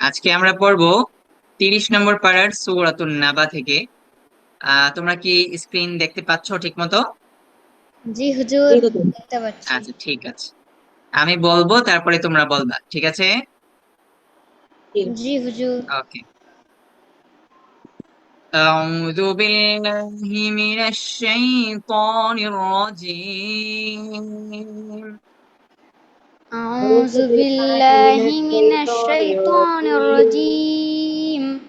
আজকে আমরা পড়ব তিরিশ নম্বর পাড়ার সূরাতুন নাবা থেকে আহ তোমরা কি স্ক্রিন দেখতে পাচ্ছ ঠিক মতো জি হুজুর জি হুজুর। দেখতে পাচ্ছি আচ্ছা ঠিক আছে আমি বলবো তারপরে তোমরা বলবা ঠিক আছে জি হুজুর ওকে أعوذ بالله من الشيطان الرجيم أعوذ بالله من الشيطان الرجيم.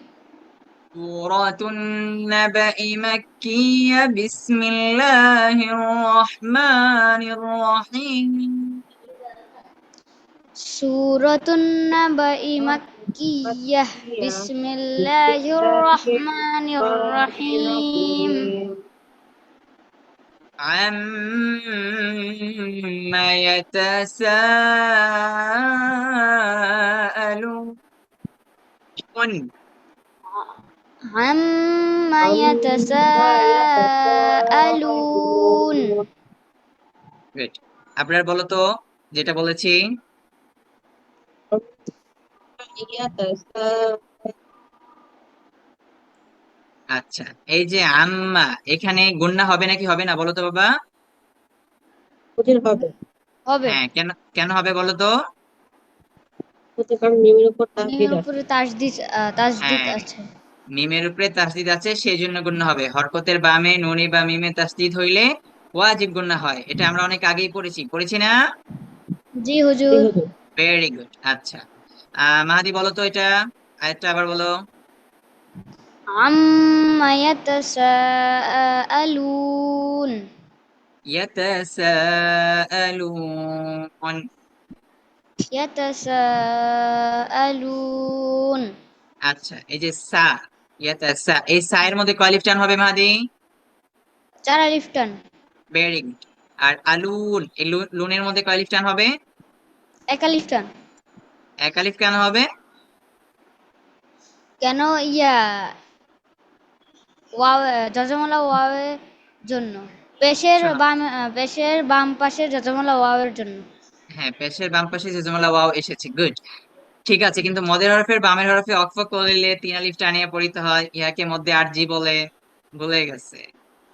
سورة النبأ مكية. بسم الله الرحمن الرحيم. سورة النبأ مكية. بسم الله الرحمن الرحيم. عما يتساءلون عما يتساءلون Great. আপনার বলো তো যেটা বলেছি আচ্ছা এই যে আম্মা এখানে গুন্না হবে নাকি হবে না বলো তো বাবা? হবে। হবে। হ্যাঁ কেন কেন হবে বলো তো? উপর তাসদিদ হ্যাঁ। আছে। মিমের উপরে তাসদিদ আছে সেই জন্য গুন্না হবে। হরকতের বামে নুনি বা মিমে তাসদিদ হইলে ওয়াজিব গুন্না হয়। এটা আমরা অনেক আগেই পড়েছি পড়েছি না? জি হুজুর। হুজুর। ভেরি গুড আচ্ছা। আহ মাহাদি বলো তো এটা আরেকটা আবার বলো। عما يتساءلون ইয়াতাসাআলুন يتساءلون আচ্ছা এই যে সা ইয়াতাসা এই সা এর মধ্যে কয় লিফ টান হবে মাহাদি চারা লিফটন ভেরি গুড আর আলুন এই লু- লুনের মধ্যে কয় লিফ টান হবে একা লিফটন এক আলিফ কেন হবে কেন ইয়া ওয়াও যজমলা ওয়াওয়ের জন্য। পেশের বাম পেশের বাম পাশের যজমলা ওয়াওয়ের জন্য। হ্যাঁ পেশের বাম পাশে জেজমালা ওয়াও এসেছে গুড। ঠিক আছে কিন্তু মদের হরফের বামের হরফে অক্ফ করলে তিন আলিফ টানিয়ে পড়িতে হয় ইহাকে মধ্যে আরজি বলে ভুলে গেছে।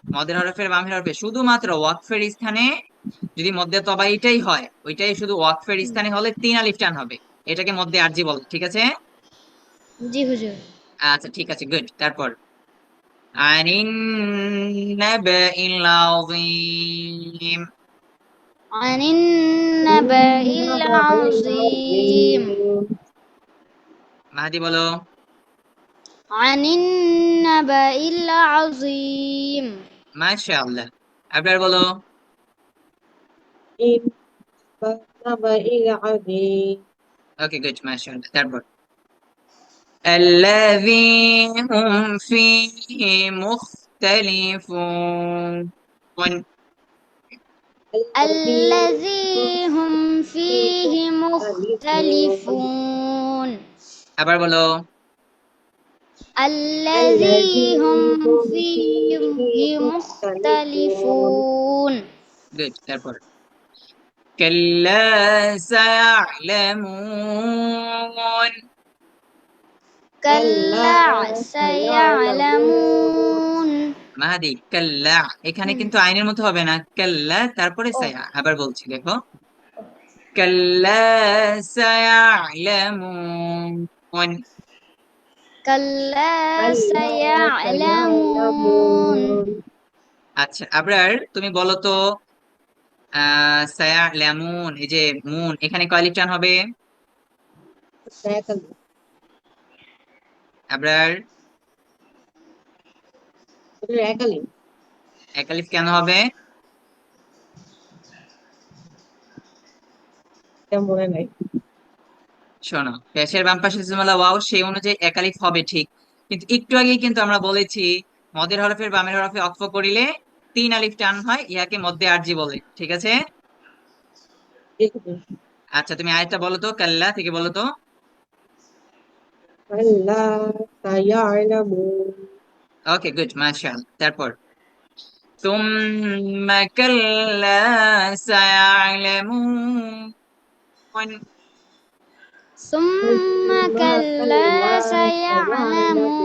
মদের হরফের বামের হরফে শুধুমাত্র ওয়াকফের স্থানে যদি মধ্যে তবা এটাই হয় ওইটাই শুধু ওয়াকফের স্থানে হলে তিন আলিফ টান হবে এটাকে মধ্যে আরজি বলে ঠিক আছে? জি হুজুর। আচ্ছা ঠিক আছে গুড। তারপর আনিন নাবাইল আযীম عن النبأ العظيم মাহাদি বলো عن النبأ العظيم মাশাআল্লাহ আপনার বলো মিম বা নাবাইল আযীম ওকে গুড মাশাআল্লাহ তারপর الذي هم فيه مختلفون الذي هم فيه مختلفون আবার বলো الذي هم فيه مختلفون গুড তারপর كلا سيعلمون كلا سيعلمون মাহাদি কাল্লা এখানে কিন্তু আইনের মতো হবে না কাল্লা তারপরে সায়া আবার বলছি দেখো কাল্লা সায়ালামুন كلا سيعلمون আচ্ছা আবরার তুমি বলো তো আহ সায়ালামুন এই যে মুন এখানে কয় লিফ টান হবে সায়াকাল আবরার হুজুর একালি কেন হবে? মনে নাই। শোনো পেশের বাম পাশে জুমালা ওয়াও সেই অনুযায়ী এক আলিফ হবে ঠিক। কিন্তু একটু আগেই কিন্তু আমরা বলেছি মদের হরফের বামের হরফে অক্ফ করিলে তিন আলিফ টান হয় ইহাকে মধ্যে আরজি বলে। ঠিক আছে? আচ্ছা তুমি আয়টা বলো তো কাল্লা থেকে বলো তো। Okay, good, Mashallah. Therefore, ثم كلا سيعلمون ثم كلا سيعلمون